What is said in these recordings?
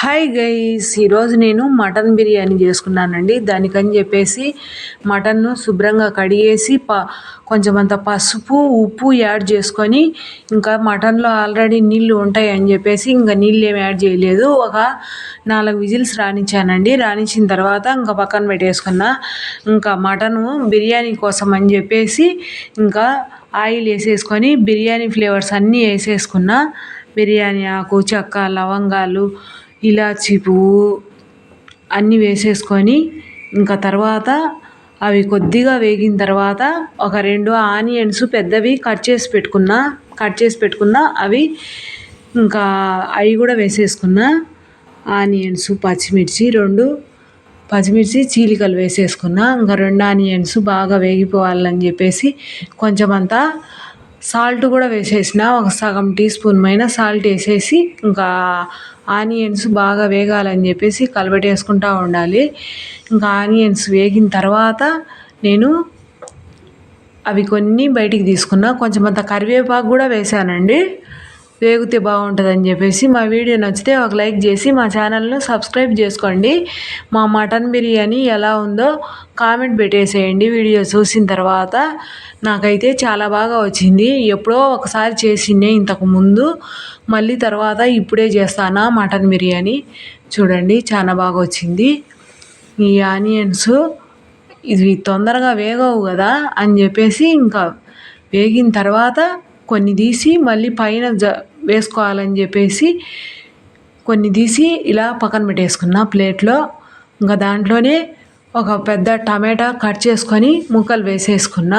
Hi guys ఈరోజు నేను mutton biryani చేసుకున్నానండి. దానికని చెప్పేసి మటన్ను శుభ్రంగా కడిగేసి ప కొంచెం అంత పసుపు ఉప్పు యాడ్ చేసుకొని ఇంకా మటన్లో ఆల్రెడీ నీళ్ళు ఉంటాయి అని చెప్పేసి ఇంకా నీళ్ళు ఏమి యాడ్ చేయలేదు. ఒక నాలుగు విజిల్స్ రానిచ్చానండి. రానిచ్చిన తర్వాత ఇంకా పక్కన పెట్టేసుకున్నా. ఇంకా మటను బిర్యానీ కోసం అని చెప్పేసి ఇంకా ఆయిల్ వేసేసుకొని బిర్యానీ ఫ్లేవర్స్ అన్నీ వేసేసుకున్నా. బిర్యానీ ఆకు చెక్క లవంగాలు ఇలాచి పువ్వు అన్నీ వేసేసుకొని ఇంకా తర్వాత అవి కొద్దిగా వేగిన తర్వాత ఒక రెండు ఆనియన్స్ పెద్దవి కట్ చేసి పెట్టుకున్న కట్ చేసి పెట్టుకున్న అవి ఇంకా అవి కూడా వేసేసుకున్న ఆనియన్స్ పచ్చిమిర్చి రెండు పచ్చిమిర్చి చీలికలు వేసేసుకున్న. ఇంకా రెండు ఆనియన్స్ బాగా వేగిపోవాలని చెప్పేసి కొంచెం అంతా సాల్ట్ కూడా వేసేసిన ఒక సగం టీ స్పూన్ పైన సాల్ట్ వేసేసి ఇంకా ఆనియన్స్ బాగా వేగాలని చెప్పేసి కలబెట్టేసుకుంటూ ఉండాలి. ఇంకా ఆనియన్స్ వేగిన తర్వాత నేను అవి కొన్ని బయటికి తీసుకున్నా. కొంచెం అంత కరివేపాకు కూడా వేసానండి. వేగితే బాగుంటుందని చెప్పేసి మా వీడియో నచ్చితే ఒక లైక్ చేసి మా ఛానల్ను సబ్స్క్రైబ్ చేసుకోండి. మా మటన్ బిర్యానీ ఎలా ఉందో కామెంట్ పెట్టేసేయండి వీడియో చూసిన తర్వాత. నాకైతే చాలా బాగా వచ్చింది. ఎప్పుడో ఒకసారి చేసిండే ఇంతకు ముందు. మళ్ళీ తర్వాత ఇప్పుడే చేస్తానా మటన్ బిర్యానీ. చూడండి చాలా బాగా వచ్చింది. ఈ ఆనియన్స్ ఇవి తొందరగా వేగవు కదా అని చెప్పేసి ఇంకా వేగిన తర్వాత కొన్ని తీసి మళ్ళీ పైన జ వేసుకోవాలని చెప్పేసి కొన్ని తీసి ఇలా పక్కన పెట్టేసుకున్న ప్లేట్లో. ఇంకా దాంట్లోనే ఒక పెద్ద టమాటా కట్ చేసుకొని ముక్కలు వేసేసుకున్న.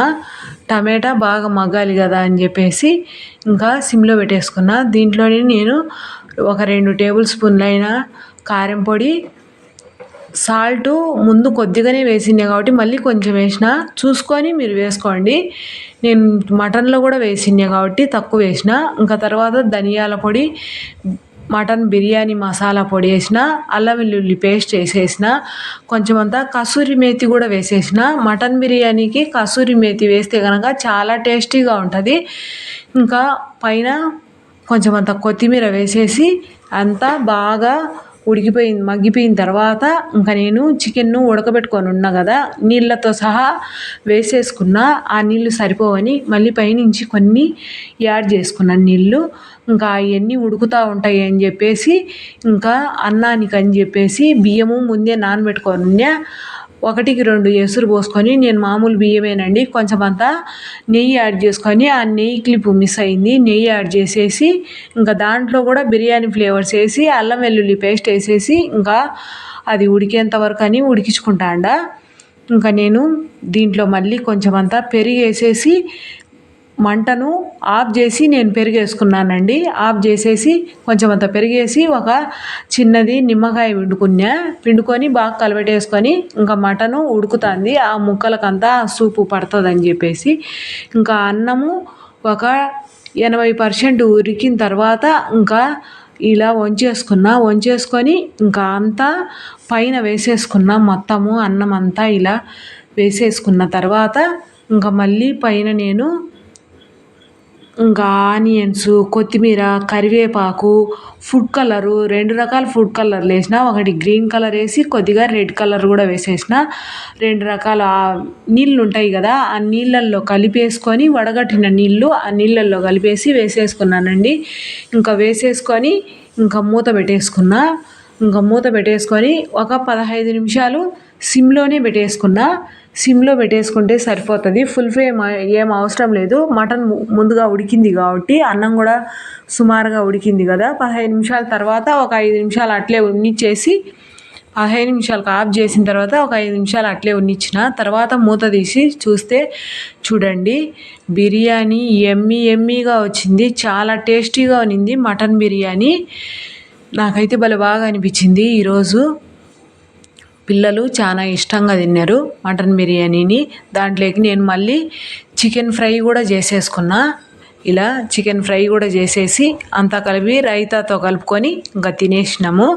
టమాటా బాగా మగ్గాలి కదా అని చెప్పేసి ఇంకా సిమ్లో పెట్టేసుకున్న. దీంట్లోనే నేను ఒక రెండు టేబుల్ స్పూన్లైన కారం పొడి సాల్ట్ ముందు కొద్దిగానే వేసిండే కాబట్టి మళ్ళీ కొంచెం వేసిన చూసుకొని మీరు వేసుకోండి. నేను మటన్లో కూడా వేసిండే కాబట్టి తక్కువ వేసిన. ఇంకా తర్వాత ధనియాల పొడి మటన్ బిర్యానీ మసాలా పొడి వేసిన అల్లం వెల్లుల్లి పేస్ట్ వేసేసిన కొంచెం అంతా కసూరి మేతి కూడా వేసేసిన. మటన్ బిర్యానీకి కసూరి మేతి వేస్తే కనుక చాలా టేస్టీగా ఉంటుంది. ఇంకా పైన కొంచెం అంత కొత్తిమీర వేసేసి అంతా బాగా ఉడికిపోయింది మగ్గిపోయిన తర్వాత ఇంకా నేను చికెన్ను ఉడకబెట్టుకొని ఉన్నా కదా నీళ్ళతో సహా వేసేసుకున్న ఆ నీళ్ళు సరిపోవని మళ్ళీ పైనుంచి కొన్ని యాడ్ చేసుకున్నాను నీళ్ళు. ఇంకా అవన్నీ ఉడుకుతూ ఉంటాయి అని చెప్పేసి ఇంకా అన్నానికి అని చెప్పేసి బియ్యము ముందే నానబెట్టుకొని ఒకటికి రెండు ఎసురు పోసుకొని నేను మామూలు బియ్యమేనండి. కొంచెమంతా నెయ్యి యాడ్ చేసుకొని ఆ నెయ్యి క్లిప్ మిస్ అయింది. నెయ్యి యాడ్ చేసేసి ఇంకా దాంట్లో కూడా బిర్యానీ ఫ్లేవర్స్ వేసి అల్లం వెల్లుల్లి పేస్ట్ వేసేసి ఇంకా అది ఉడికేంత వరకు అని ఉడికించుకుంటాండ ఇంకా నేను దీంట్లో మళ్ళీ కొంచెం అంతా పెరిగేసేసి మంటను ఆఫ్ చేసి నేను పెరిగేసుకున్నానండి. ఆఫ్ చేసేసి కొంచెం అంత పెరిగేసి ఒక చిన్నది నిమ్మకాయ పిండుకున్నా పిండుకొని బాగా కలబెట్టేసుకొని ఇంకా మటను ఉడుకుతుంది. ఆ ముక్కలకంతా సూపు పడుతుందని చెప్పేసి ఇంకా అన్నము ఒక ఎనభై పర్సెంట్ ఉరికిన తర్వాత ఇంకా ఇలా వంచేసుకున్నా. వంచేసుకొని ఇంకా అంతా పైన వేసేసుకున్న మొత్తము అన్నం అంతా ఇలా వేసేసుకున్న తర్వాత ఇంకా మళ్ళీ పైన నేను ఇంకా ఆనియన్స్ కొత్తిమీర కరివేపాకు ఫుడ్ కలరు రెండు రకాల ఫుడ్ కలర్లు వేసిన ఒకటి గ్రీన్ కలర్ వేసి కొద్దిగా రెడ్ కలర్ కూడా వేసేసిన రెండు రకాల నీళ్ళు ఉంటాయి కదా ఆ నీళ్ళల్లో కలిపేసుకొని వడగట్టిన నీళ్ళు ఆ నీళ్ళల్లో కలిపేసి వేసేసుకున్నానండి. ఇంకా వేసేసుకొని ఇంకా మూత పెట్టేసుకున్నా ఇంకా మూత పెట్టేసుకొని ఒక పదహైదు నిమిషాలు సిమ్లోనే పెట్టేసుకున్నా సిమ్లో పెట్టేసుకుంటే సరిపోతుంది. ఫుల్ ఫ్లేమ్ ఏం అవసరం లేదు. మటన్ ముందుగా ఉడికింది కాబట్టి అన్నం కూడా సుమారుగా ఉడికింది కదా. పదిహేను నిమిషాల తర్వాత ఒక ఐదు నిమిషాలు అట్లే ఉన్నిచ్చేసి పదిహేను నిమిషాలకు ఆఫ్ చేసిన తర్వాత ఒక ఐదు నిమిషాలు అట్లే ఉన్నిచ్చిన తర్వాత మూత తీసి చూస్తే చూడండి బిర్యానీ ఎమ్మి ఎమ్మీగా వచ్చింది. చాలా టేస్టీగా ఉన్నింది మటన్ బిర్యానీ. నాకైతే భలే బాగా అనిపించింది ఈరోజు. పిల్లలు చాలా ఇష్టంగా తిన్నారు మటన్ బిర్యానీని. దాంట్లోకి నేను మళ్ళీ చికెన్ ఫ్రై కూడా చేసేసుకున్నా. ఇలా చికెన్ ఫ్రై కూడా చేసేసి అంతా కలిపి రైతాతో కలుపుకొని ఇంకా తినేసినాము.